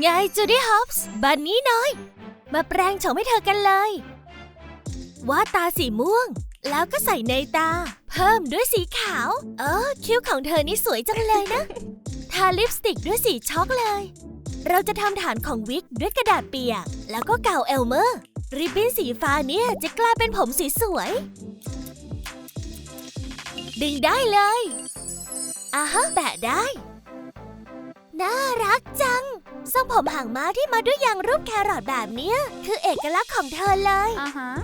ไงจูดี้ฮอปส์บันนี้น้อย มาแปลงโฉมให้เธอกันเลย ว่าตาสีม่วง แล้วก็ใส่ในตา เพิ่มด้วยสีขาว เออ คิ้วของเธอนี่สวยจังเลยนะ ทาลิปสติกด้วยสีช็อกเลย เราจะทำฐานของวิกด้วยกระดาษเปียก แล้วก็กาวเอลเมอร์ ริบบิ้นสีฟ้าเนี่ยจะกลายเป็นผมสีสวย ดึงได้เลยอะฮะแปะได้ น่ารักจัง ทรงผมหางม้าที่มาด้วยยางรูปแครอทแบบเนี้ย คือเอกลักษณ์ของเธอเลย Uh huh.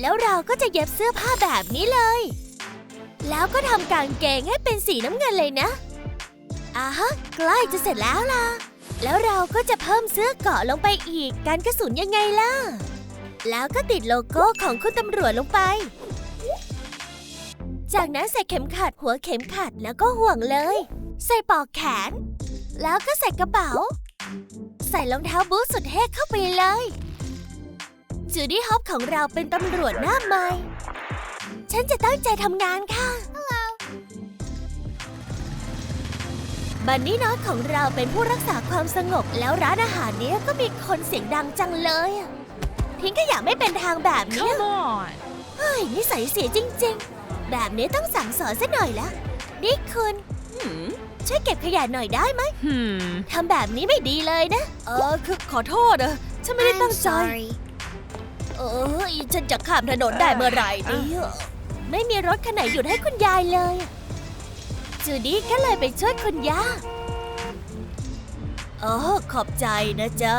แล้วเราก็จะเย็บเสื้อผ้าแบบนี้เลย แล้วก็ทำกางเกงให้เป็นสีน้ำเงินเลยนะอ่าฮะใกล้จะเสร็จแล้วล่ะ แล้วเราก็จะเพิ่มเสื้อเกราะลงไปอีกการกระสุนยังไงล่ะ แล้วก็ติดโลโก้ของคุณตำรวจลงไป จากนั้นใส่เข็มขัดหัวเข็มขัดแล้วก็ห่วงเลย ใส่ปลอกแขน แล้วก็ใส่กระเป๋า ใส่รองเท้าบูทสุดเท่เข้าไปเลย จูดี้ฮอปของเราเป็นตำรวจหน้าใหม่ ฉันจะตั้งใจทำงานค่ะ บันนี่น้อยของเราเป็นผู้รักษาความสงบแล้วร้านอาหารเนี้ยก็มีคนเสียงดังจังเลยอะทิ้งขยะไม่เป็นทางแบบเนี้ย Come on. เฮ้ยนิสัยเสียจริง ๆ แบบนี้ต้องสั่งสอนซะหน่อยละนี่คุณ Hmm. ช่วยเก็บขยะหน่อยได้ไหม Hmm. ทำแบบนี้ไม่ดีเลยนะ เออคือขอโทษอะฉันไม่ได้ตั้งใจ เออฉันจะข้ามถนนได้เมื่อไหร่เนี่ยไม่มีรถคันไหนหยุดให้คุณยายเลยอะจูดี้ก็เลยไปช่วยคุณย่าโอ้ขอบใจนะจ๊ะ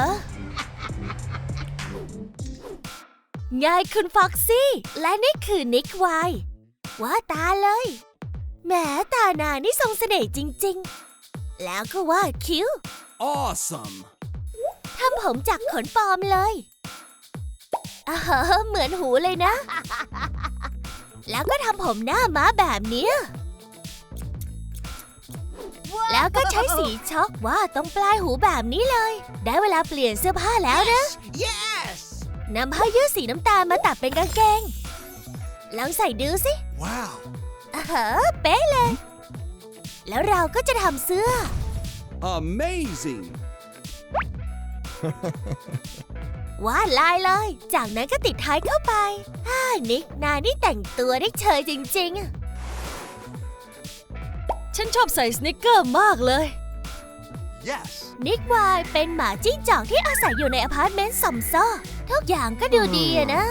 ไงคุณฟ็อกซี่ และนี่คือนิกไวน์ว่าตาเลย แหมตาหนานี่ทรงเสน่ห์จริง ๆ แล้วก็ว่าดคิ้ว Awesome. ทำผมจากขนปลอมเลยอ่าฮะเหมือนหูเลยนะ แล้วก็ทำผมหน้าม้าแบบเนี้ย แล้วก็ใช้สีช็อกว่าดตรงปลายหูแบบนี้เลย ได้เวลาเปลี่ยนเสื้อผ้าแล้วนะ Yes. นำผ้ายืดสีน้ำตาลมาตัดเป็นกางเกง ลองใส่ดูสิ Wow. อ่าฮะเป๊ะเลย แล้วเราก็จะทำเสื้อ Amazing. วาดลายเลย จากนั้นก็ติดท้ายเข้าไปฮ่านิกนายนี่แต่งตัวได้เชยจริงๆอะฉันชอบใส่สนิกเกอร์มากเลย Yes. นิกวายเป็นหมาจิ้งจอกที่อาศัยอยู่ในอพาร์ตเมนต์สมซ้อทุกอย่างก็ดูดีอะนะ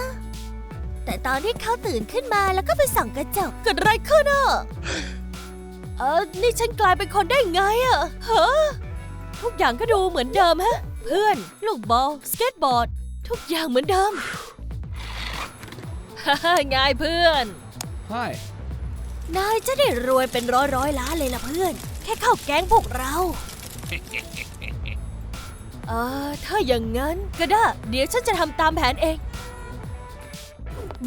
แต่ตอนที่เขาตื่นขึ้นมาแล้วก็ไปส่องกระจกเกิดอะไรขึ้นอะเออนี่ฉันกลายเป็นคนได้ไงอะฮะทุกอย่างก็ดูเหมือนเดิมฮะ เพื่อน ลูกบอลสเก็ตบอร์ด ทุกอย่างเหมือนเดิมฮ่าฮ่าไงเพื่อน Hi. นายจะได้รวยเป็นร้อยร้อยล้านเลยล่ะเพื่อน แค่เข้าแก๊งพวกเรา เออถ้าอย่างงั้นก็ได้ เดี๋ยวฉันจะทำตามแผนเอง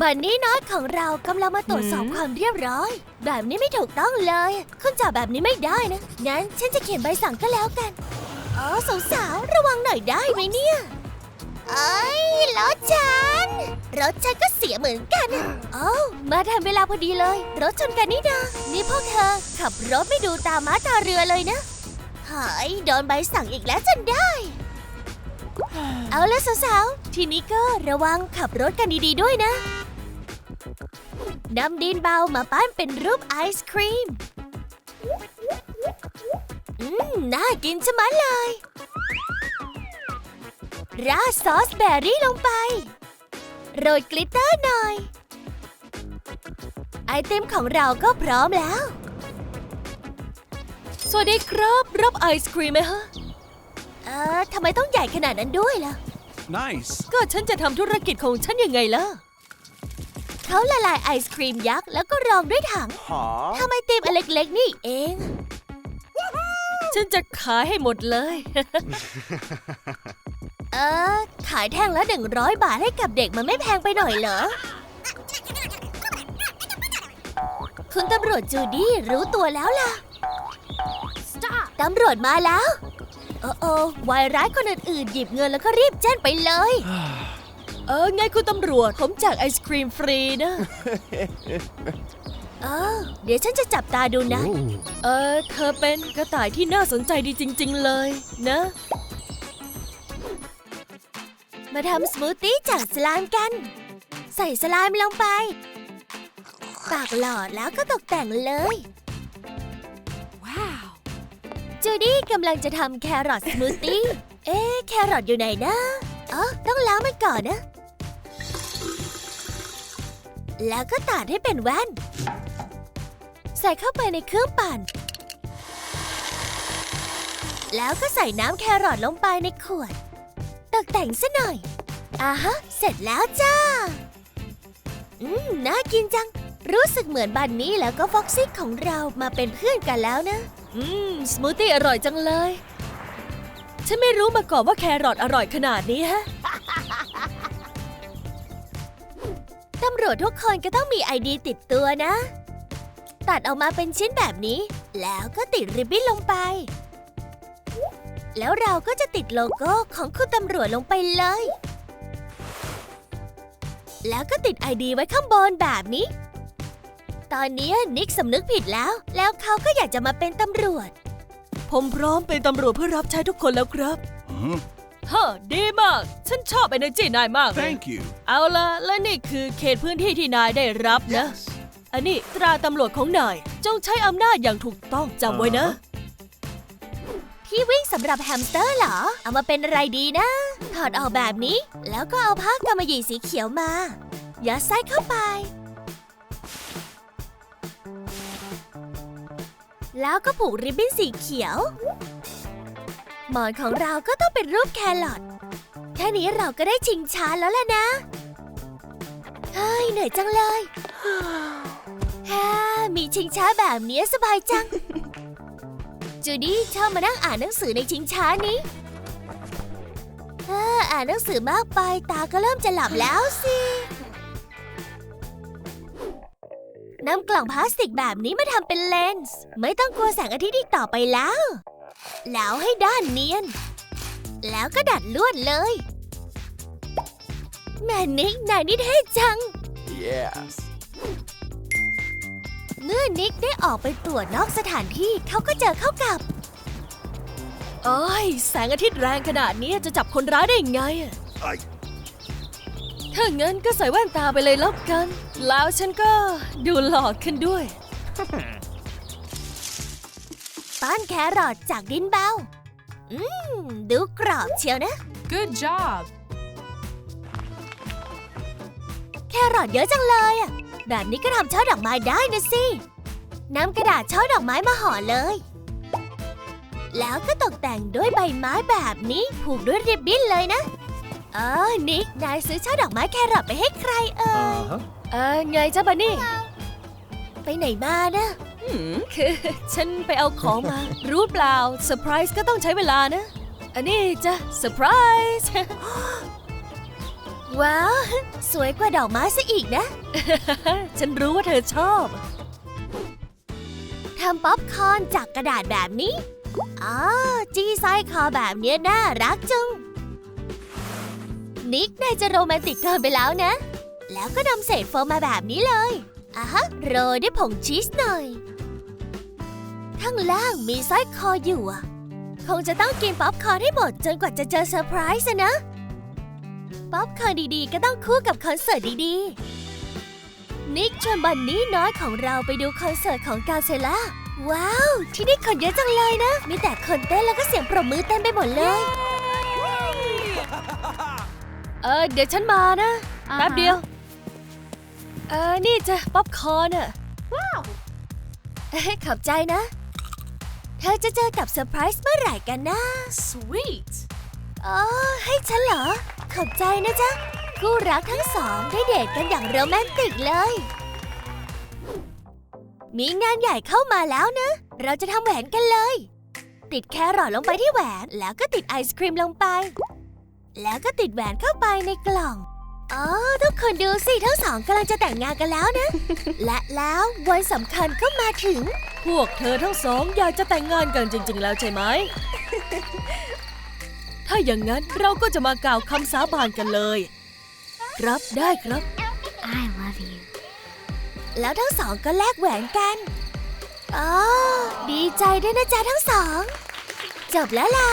บันนี่น้อยของเรากำลังมาตรวจสอบหืมความเรียบร้อย แบบนี้ไม่ถูกต้องเลยคุณจับแบบนี้ไม่ได้นะ งั้นฉันจะเขียนใบสั่งก็แล้วกัน อ๋อสาวๆระวังหน่อยได้ไหมเนี่ยเอ้ยรถฉัน รถฉันก็เสียเหมือนกันอะเอ้ามาทันเวลาพอดีเลย รถชนกันนี่นานี่พวกเธอ ขับรถไม่ดูตาม้าตาเรือเลยนะหายโดนใบสั่งอีกแล้วจนได้ เอาละสาวๆ ทีนี้ก็ระวังขับรถกันดีๆด้วยนะ นำดินเบามาปั้นเป็นรูปไอศครีม อืม น่ากินชะมัดเลย ราดซอสแบร์รี่ลงไป โรยกลิตเตอร์หน่อย ไอติมของเราก็พร้อมแล้ว สวัสดีครับ รับไอศครีมไหมฮะ เออทำไมต้องใหญ่ขนาดนั้นด้วยล่ะ Nice. ก็ฉันจะทำธุรกิจของฉันยังไงล่ะ เขาละลายไอศครีมยักษ์แล้วก็รองด้วยถัง Huh? ทำไอติมอันเล็กๆนี่เอง ฉันจะขายให้หมดเลย เออ ขายแท่งละหนึ่งร้อยบาทให้กับเด็กมันไม่แพงไปหน่อยเหรอ คุณตำรวจจูดี้รู้ตัวแล้วล่ะ Stop. ตำรวจมาแล้ว โอ้โอ้วายร้ายคนอื่นๆหยิบเงินแล้วก็รีบแจ้งไปเลย เออไงคุณตำรวจ ผมแจกไอศครีมฟรีนะ เออเดี๋ยวฉันจะจับตาดูนะ เออ เธอเป็นกระต่ายที่น่าสนใจดีจริง ๆ เลยนะ มาทำสมูทตี้จากสลามกัน ใส่สลามลงไป ปากหลอดแล้วก็ตกแต่งเลย Wow. จูดี้กำลังจะทำแครอทสมูทตี้ เอ๊ะ แครอทอยู่ไหนนะ อ๋อ ต้องล้างมันก่อนนะ แล้วก็ตัดให้เป็นแว่น ใส่เข้าไปในเครื่องปั่น แล้วก็ใส่น้ำแครอทลงไปในขวด ตกแต่งซะหน่อยอ่าฮะ เสร็จแล้วจ้า อืม น่ากินจัง รู้สึกเหมือนบันนี่แล้วก็ฟ็อกซี่ของเรามาเป็นเพื่อนกันแล้วนะ อืม สมูทตี้อร่อยจังเลย ฉันไม่รู้มาก่อนว่าแครอทอร่อยขนาดนี้ฮะ ตำรวจทุกคนก็ต้องมีไอดีติดตัวนะ ตัดออกมาเป็นชิ้นแบบนี้ แล้วก็ติดริบบิ้นลงไป แล้วเราก็จะติดโลโก้ของคุณตำรวจลงไปเลย แล้วก็ติดไอดีไว้ข้างบนแบบนี้ ตอนนี้นิกสำนึกผิดแล้ว แล้วเขาก็อยากจะมาเป็นตำรวจ ผมพร้อมเป็นตำรวจเพื่อรับใช้ทุกคนแล้วครับ Huh? ฮะดีมาก ฉันชอบเอเนจีนายมากเลย Thank you. เอาละและนี่คือเขตพื้นที่ที่นายได้รับนะ Yes. อันนี้ตราตำรวจของนาย จงใช้อำนาจอย่างถูกต้องจำไว้นะ ที่วิ่งสำหรับแฮมสเตอร์เหรอ เอามาเป็นอะไรดีนะ ถอดออกแบบนี้ แล้วก็เอาผ้ากำมะหยี่สีเขียวมา ยัดไส้เข้าไป แล้วก็ผูกริบบิ้นสีเขียว หมอนของเราก็ต้องเป็นรูปแครอทแค่นี้เราก็ได้ชิงช้าแล้วล่ะนะ เฮ้ยเหนื่อยจังเลยฮ่ามีชิงช้าแบบนี้สบายจัง จูดี้ชอบมานั่งอ่านหนังสือในชิงช้านี้เอออ่านหนังสือมากไปตาก็เริ่มจะหลับแล้วสินำกล่องพลาสติกแบบนี้มาทำเป็นเลนส์ ไม่ต้องกลัวแสงอาทิตย์อีกต่อไปแล้ว แล้วให้ด้านเนียน แล้วก็ดัดลวดเลย แม่นิกนายนี่เท่จัง Yes. เมื่อนิกได้ออกไปตรวจนอกสถานที่เขาก็เจอเข้ากับ โอ้ย แสงอาทิตย์แรงขนาดนี้จะจับคนร้ายได้ไงอะ I ถ้างั้นก็ใส่แว่นตาไปเลยแล้วกัน แล้วฉันก็ดูหล่อขึ้นด้วย ปั้นแครอทจากดินเบา อืม ดูกรอบเชียวนะ Good job. แครอทเยอะจังเลยอะแบบนี้ก็ทำช่อดอกไม้ได้นะสินำกระดาษช่อดอกไม้มาห่อเลย แล้วก็ตกแต่งด้วยใบไม้แบบนี้ผูกด้วยริบบิ้นเลยนะ เออ นิก นายซื้อช่อดอกไม้แครอทไปให้ใครเอ่ย Uh-huh. เออไงจ้าบันนี่ ไปไหนมานะ คือฉันไปเอาของมา รู้เปล่าเซอร์ไพรส์ก็ต้องใช้เวลานะ อันนี้จ้ะเซอร์ไพรส์ ว้าว สวยกว่าดอกไม้ซะอีกนะ ฉันรู้ว่าเธอชอบ ทำป๊อปคอร์นจากกระดาษแบบนี้ อ๋อ จี้ไส้คอแบบเนี้ยน่ารักจัง นิกนายจะโรแมนติกเกินไปแล้วนะ แล้วก็นำเศษโฟมมาแบบนี้เลยอะฮะ โรยด้วยผงชีสหน่อย ข้างล่างมีสร้อยคออยู่อะคงจะต้องกินป๊อปคอร์นให้หมดจนกว่าจะเจอเซอร์ไพรส์อะนะ ป๊อปคอร์นดีๆ ก็ต้องคู่กับคอนเสิร์ตดีๆ นิกชวนบันนี่น้อยของเราไปดูคอนเสิร์ตของกาเซล่า ว้าว ที่นี่คนเยอะจังเลยนะ มีแต่คนเต้นแล้วก็เสียงปรบมือเต็มไปหมดเลย เออเดี๋ยวฉันมานะ แป๊บเดียว เออนี่จะป๊อปคอร์นอะว้าวขอบใจนะ เธอจะเจอกับเซอร์ไพรส์เมื่อไหร่กันนะ Sweet. อ๋อให้ฉันเหรอ ขอบใจนะจ๊ะ คู่รักทั้งสองได้เดทกันอย่างโรแมนติกเลย มีงานใหญ่เข้ามาแล้วนะ เราจะทำแหวนกันเลย ติดแครอทลงไปที่แหวน แล้วก็ติดไอศครีมลงไป แล้วก็ติดแหวนเข้าไปในกล่องอ๋อทุกคนดูสิทั้งสองกำลังจะแต่งงานกันแล้วนะ และแล้ววันสำคัญก็มาถึง พวกเธอทั้งสองอยากจะแต่งงานกันจริง ๆ แล้วใช่ไหม ถ้าอย่างนั้นเราก็จะมากล่าวคำสาบานกันเลย ครับได้ครับ I love you. แล้วทั้งสองก็แลกแหวนกันอ๋อดีใจด้วยนะจ๊ะทั้งสอง จบแล้วล่ะ